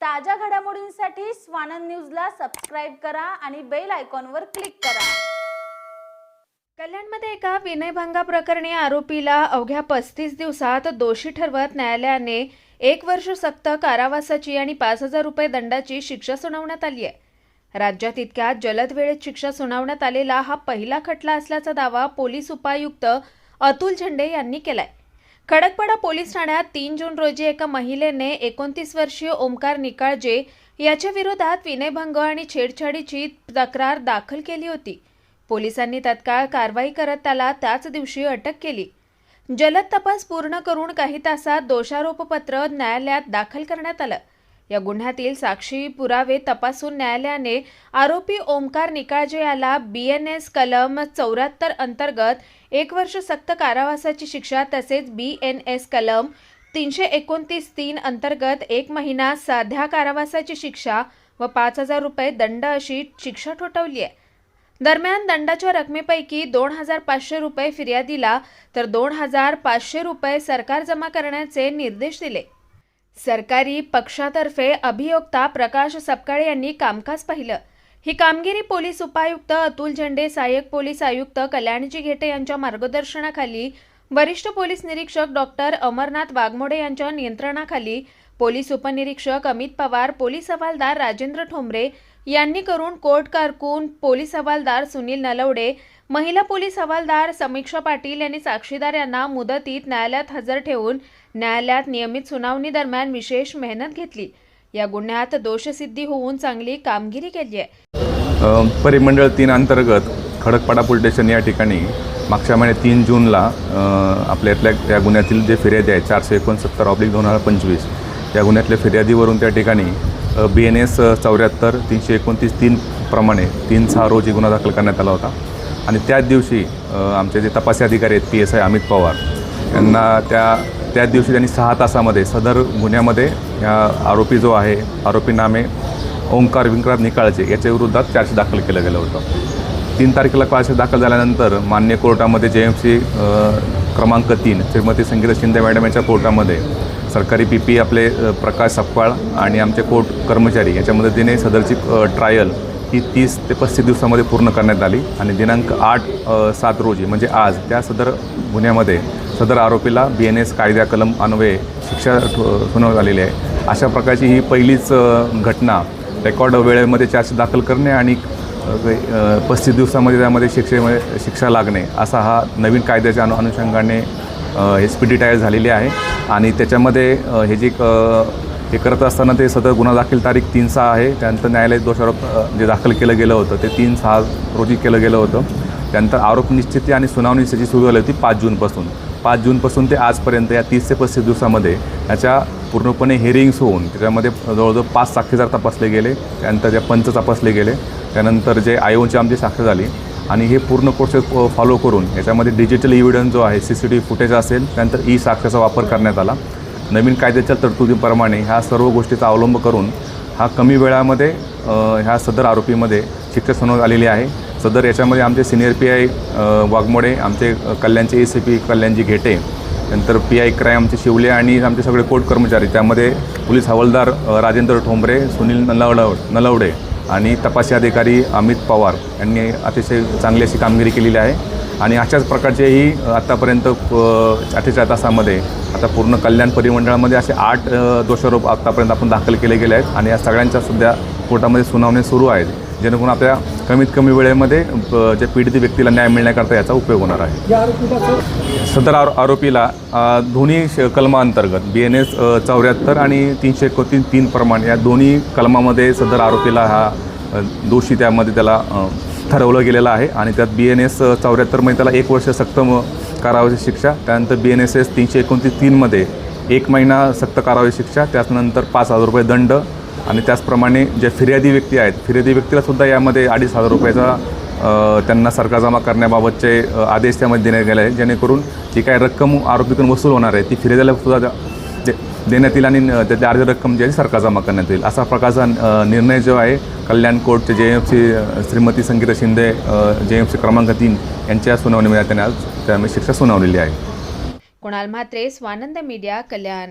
ताज्या घडामोडींसाठी स्वानंद न्यूजला सबस्क्राईब करा आणि बेल आयकॉनवर क्लिक करा. कल्याणमध्ये एका विनयभंगा प्रकरणी आरोपीला अवघ्या पस्तीस दिवसात दोषी ठरवत न्यायालयाने एक वर्ष सक्त कारावासाची आणि पाच हजार रुपये दंडाची शिक्षा सुनावण्यात आली आहे. राज्यात इतक्या जलद वेळेत शिक्षा सुनावण्यात आलेला हा पहिला खटला असल्याचा दावा पोलीस उपायुक्त अतुल झेंडे यांनी केलाय. खडकपाडा पोलीस ठाण्यात तीन जून रोजी एका महिलेने एकोणतीस वर्षीय ओमकार निकाळजे याच्या विरोधात विनयभंग आणि छेडछाडीची तक्रार दाखल केली होती. पोलिसांनी तत्काळ कारवाई करत त्याला त्याच दिवशी अटक केली. जलद तपास पूर्ण करून काही तासात दोषारोपपत्र न्यायालयात दाखल करण्यात आलं. या गुन्ह्यातील साक्षी पुरावे तपासून न्यायालयाने आरोपी ओमकार निकाळजे याला बी एन एस कलम चौऱ्याहत्तर अंतर्गत एक वर्ष सक्त कारावासाची शिक्षा तसेच बी एन एस कलम तीनशे एकोणतीस तीन अंतर्गत एक महिना साध्या कारावासाची शिक्षा व पाच हजार रुपये दंड अशी शिक्षा ठोठवली आहे. दरम्यान दंडाच्या रकमेपैकी दोन हजार पाचशे रुपये फिर्यादीला तर दोन हजार पाचशे रुपये सरकार जमा करण्याचे निर्देश दिले. सरकारी पक्षातर्फे अभियोक्ता प्रकाश सपकाळे यांनी कामकाज पाहिलं. ही कामगिरी पोलीस उपायुक्त अतुल झेंडे सहाय्यक पोलीस आयुक्त कल्याणजी घेटे यांच्या मार्गदर्शनाखाली वरिष्ठ पोलीस निरीक्षक डॉक्टर अमरनाथ वाघमोडे यांच्या नियंत्रणाखाली पोलीस उपनिरीक्षक अमित पवार पोलीस हवालदार राजेंद्र ठोंबरे यांनी करून कोर्ट कारकून पोलीस हवालदार सुनील नलवडे महिला पोलीस हवालदार समीक्षा पाटील यांनी साक्षीदार यांना मुदतीत न्यायालयात हजर ठेवून न्यायालयात नियमित सुनावणी दरम्यान विशेष मेहनत घेतली. या गुन्ह्यात दोषसिद्धी होऊन चांगली कामगिरी केली आहे. परिमंडळ तीन अंतर्गत खडकपाडा पोलीस स्टेशन या ठिकाणी मागच्या महिन्यात तीन जूनला आपल्यातल्या आपल्या या गुन्ह्यातील जे फिर्यादी आहेत चारशे एकोणसत्तर ऑब्लिक दोन हजार पंचवीस या गुन्ह्यातल्या फिर्यादीवरून त्या ठिकाणी बी एन एस चौऱ्याहत्तर तीनशे एकोणतीस तीन प्रमाणे तीन सहा रोजी गुन्हा दाखल करण्यात आला होता. आणि त्याच दिवशी आमचे जे तपासी अधिकारी आहेत P S I Amit Pawar यांना त्या त्याच दिवशी त्यांनी सहा तासामध्ये सदर गुन्ह्यामध्ये या आरोपी जो आहे आरोपी नामे ओंकार विंकरात निकाळजे याच्या विरोधात चार्ज दाखल केलं गेलं होतं. तीन तारखेला क्लासेस दाखल झाल्यानंतर मान्य कोर्टामध्ये जे एम सी क्रमांक तीन श्रीमती संगीता शिंदे मॅडम यांच्या कोर्टामध्ये सरकारी पी पी आपले प्रकाश सपकाळ आणि आमचे कोर्ट कर्मचारी याच्या मदतीने सदरची ट्रायल ही तीस ते पस्तीस दिवसामध्ये पूर्ण करण्यात आली आणि दिनांक आठ सात रोजी म्हणजे आज त्या सदर गुन्ह्यामध्ये सदर आरोपीला बी एन एस कायद्या कलम अन्वये शिक्षा ठो- सुनावण्यात आलेली आहे. अशा प्रकारची ही पहिलीच घटना रेकॉर्ड वेळेमध्ये चार्ज दाखल करणे आणि पस्तीस दिवसामध्ये त्यामध्ये शिक्षेमध्ये शिक्षा लागणे असा हा नवीन कायद्याच्या अनु अनुषंगाने एस पी डी टायर झालेली आहे. आणि त्याच्यामध्ये हे जे हे करत असताना ते सदर गुन्हा दाखल तारीख तीन सहा आहे. त्यानंतर न्यायालय दोषारोप जे दाखल केलं गेलं होतं ते तीन सहा रोजी केलं गेलं होतं. त्यानंतर आरोप निश्चिती आणि सुनावणी त्याची सुरू झाली होती पाच जूनपासून. पाच जूनपासून ते आजपर्यंत या तीस ते पस्तीस दिवसामध्ये याच्या पूर्णपणे हिअरिंग्स होऊन त्याच्यामध्ये जवळजवळ पाच साक्षीदार तपासले गेले. त्यानंतर जे पंच तपासले गेले. त्यानंतर जे आयोची आमची साक्ष झाली. आणि हे पूर्ण कोर्सेस फॉलो करून याच्यामध्ये डिजिटल इव्हिडन्स जो आहे C C T V footage असेल त्यानंतर ई साक्षाचा वापर करण्यात आला. नवीन कायद्याच्या तरतुदीप्रमाणे ह्या सर्व गोष्टीचा अवलंब करून हा कमी वेळामध्ये ह्या सदर आरोपीमध्ये शिक्षा सुनावण्यात आलेली आहे. सदर याच्यामध्ये आमचे सिनियर पी आय वाघमोडे आमचे कल्याणचे A C P Kalyanji Ghete नंतर पी आय क्राय आमचे शिवले आणि आमचे सगळे कोर्ट कर्मचारी त्यामध्ये पोलीस हवालदार राजेंद्र ठोंबरे सुनील नलवड नलवडे आणि तपासी अधिकारी अमित पवार यांनी अतिशय चांगली अशी कामगिरी केलेली आहे. आणि अशाच प्रकारचेही आत्तापर्यंत अठ्ठेचाळीस तासामध्ये आता पूर्ण कल्याण परिमंडळामध्ये असे आठ दोषारोप आत्तापर्यंत आपण दाखल केले गेले आहेत. आणि या सगळ्यांच्या सध्या कोर्टामध्ये सुनावणी सुरू आहेत. जेणेकरून आपल्या कमीत कमी वेळेमध्ये जे पीडित व्यक्तीला न्याय मिळण्याकरता याचा उपयोग होणार आहे. सदर आरो आरोपीला दोन्ही कलमाअंतर्गत बी एन एस चौऱ्याहत्तर आणि तीनशे एकोणतीस तीन प्रमाणे या दोन्ही कलमामध्ये सदर आरोपीला हा दोषी त्यामध्ये त्याला ठरवलं गेलेलं आहे आणि त्यात बी एन एस चौऱ्याहत्तरमध्ये त्याला एक वर्ष सक्त म- कारावाची शिक्षा त्यानंतर बी एन एस एस तीनशे एकोणतीस तीनमध्ये एक महिना सक्त कारावाची शिक्षा त्यानंतर पाच हजार रुपये दंड आणि त्याचप्रमाणे जे फिर्यादी व्यक्ती आहेत फिर्यादी व्यक्तीलासुद्धा यामध्ये अडीच हजार रुपयाचा त्यांना सरकार जमा करण्याबाबतचे आदेश त्यामध्ये देण्यात गेले आहेत. जेणेकरून जी काही रक्कम आरोपीतून वसूल होणार आहे ती फिर्यादीला सुद्धा दे- देण्यात येईल आणि त्याची अर्धी रक्कम जी आहे सरकार जमा करण्यात येईल. असा प्रकारचा निर्णय जो आहे Kalyan कोर्टचे J M C Shrimati Sangeeta Shinde J M C क्रमांक तीन यांच्या सुनावणीमध्ये त्यांनी आज त्यामध्ये शिक्षा सुनावलेली आहे. कुणाल म्हात्रे स्वानंद मीडिया कल्याण.